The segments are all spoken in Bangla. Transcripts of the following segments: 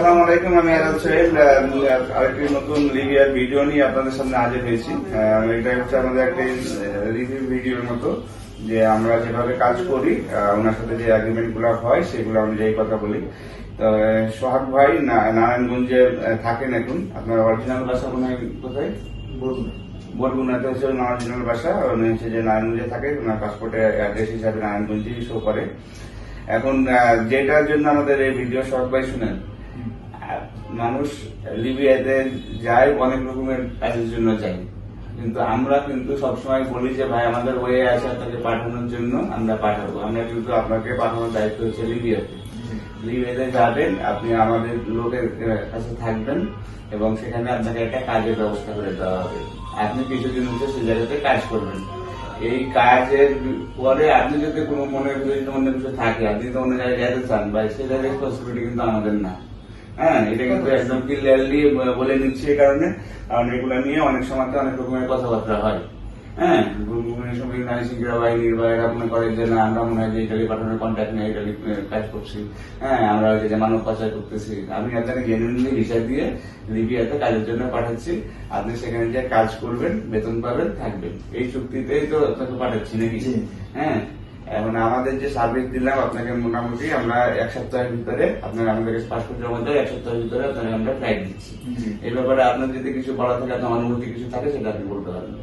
আসসালামু আলাইকুম আমি সোহেল আরেকটি নতুন লিবিয়ার ভিডিও নিয়ে আপনাদের সামনে হাজির হয়েছি। আহ, এটা হচ্ছে আমাদের একটি রিভিউ ভিডিওর মতো যে আমরা যেভাবে কাজ করি ওনার সাথে যে এগ্রিমেন্টগুলো হয় সেগুলো অনুযায়ী কথা বলি। তো সোহাগ ভাই নারায়ণগঞ্জে থাকেন এখন। আপনার অরিজিনাল বাসা মনে হয় কোথায়? বরগুনাতে হচ্ছে ওনার অরিজিনাল বাসা। উনি হচ্ছে যে নারায়ণগঞ্জে থাকে ওনার পাসপোর্টে অ্যাড্রেস হিসাবে নারায়ণগঞ্জেই শো করে। এখন যেটার জন্য আমাদের এই ভিডিও শখ ভাই শুনেন মানুষ লিবিয়াতে যায়, অনেক রকমের কাজের জন্য যায়। কিন্তু আমরা কিন্তু সবসময় বলি যে, ভাই, আমাদের ওয়ে আছে আপনাকে পাঠানোর জন্য, আমরা পাঠাবো। আমরা কিন্তু আপনাকে পাঠানোর দায়িত্ব হচ্ছে লিবিয়াতে। লিবিয়াতে যাবেন, আপনি আমাদের লোকের কাছে থাকবেন এবং সেখানে আপনাকে একটা কাজের ব্যবস্থা করে দেওয়া হবে। আপনি কিছুদিন হচ্ছে সেই জায়গাতে কাজ করবেন। এই কাজের পরে আপনি যদি কোনো যদি অন্য কিছু থাকে, আপনি তো অন্য জায়গায় যেতে চান বা সেটা রেসপন্সিবিলিটি কিন্তু আমাদের না। হ্যাঁ এটা কিন্তু একদম ক্লিয়ারলি বলে নিচ্ছি এই কারণে। কারণ এগুলো নিয়ে অনেক সময় অনেক রকমের কথাবার্তা হয়। হ্যাঁ বিভিন্ন সময় নারী শিক্ষা বাহিনীর বা এরা মনে করে যে না আমরা মনে হয় যে ইটালি পাঠানোর কন্ট্যাক্ট নিয়ে ইটালি কাজ করছি। হ্যাঁ আমরা যে মানব পাচার করতেছি। আমি আপনাকে জেনুইনলি ভিসা দিয়ে লিবিয়াতে কাজের জন্য পাঠাচ্ছি। আপনি সেখানে যে কাজ করবেন বেতন পাবেন থাকবেন। এই চুক্তিতেই তো আপনাকে পাঠাচ্ছি নাকি? হ্যাঁ এখন আমাদের যে সার্ভিস দিলাম আপনাকে মোটামুটি আমরা এক সপ্তাহের ভিতরে আপনার আমাদের পাসপোর্ট জমা দেয় এক সপ্তাহের ভিতরে আপনাকে আমরা ফ্লাইট দিচ্ছি। এই ব্যাপারে আপনার যদি কিছু বলা থাকে আপনার অনুভূতি কিছু থাকে সেটা আপনি বলতে পারবেন।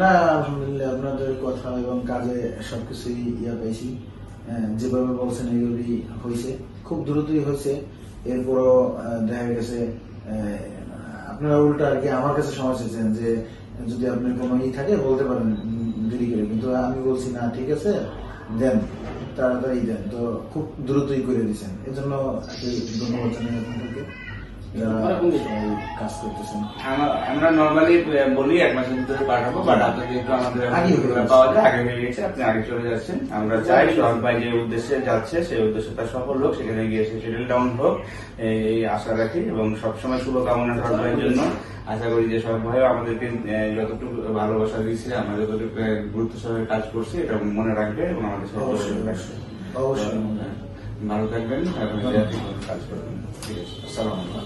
না আলহামদুলিল্লাহ আপনাদের কথা এবং কাজে সবকিছুই ইয়া পাইছি আহ, যেভাবে বলছেন এইভাবেই হয়েছে। খুব দ্রুতই হয়েছে। এরপরও দেখা গেছে আপনারা উল্টা আর কি আমার কাছে সময় চেয়েছেন যে যদি আপনার কোনো ই থাকে বলতে পারেন। দেরি করে। কিন্তু আমি বলছি, না, ঠিক আছে, দেন, তাড়াতাড়ি দেন। তো খুব দ্রুতই করে দিচ্ছেন এজন্য ধন্যবাদ জানাই আপনাদেরকে। কাজ করতেছেন আমরা নর্মালি বলি এক মাসের ভিতরে পাঠাবো বাট আপনি যেহেতু আমাদের আগে গেছে। পাওয়া যায় আগে হয়ে গেছে আপনি আগে চলে যাচ্ছেন। আমরা চাই সোহাগ যে উদ্দেশ্যে যাচ্ছে সেই উদ্দেশ্যটা সফল হোক সেখানে গিয়ে সে সেটেল ডাউন হোক এই এই আশা রাখি এবং সবসময় শুভকামনা সোহাগ ভাইয়ের জন্য। আশা করি যে সব ভাই আমাদেরকে যতটুকু ভালোবাসা দিচ্ছে আমরা যতটুকু গুরুত্ব সহকারে কাজ করছি এটা মনে রাখবে এবং আমাদের সাথে অবশ্যই, অবশ্যই। ভালো থাকবেন কাজ করবেন। ঠিক আছে আসসালামাইকুম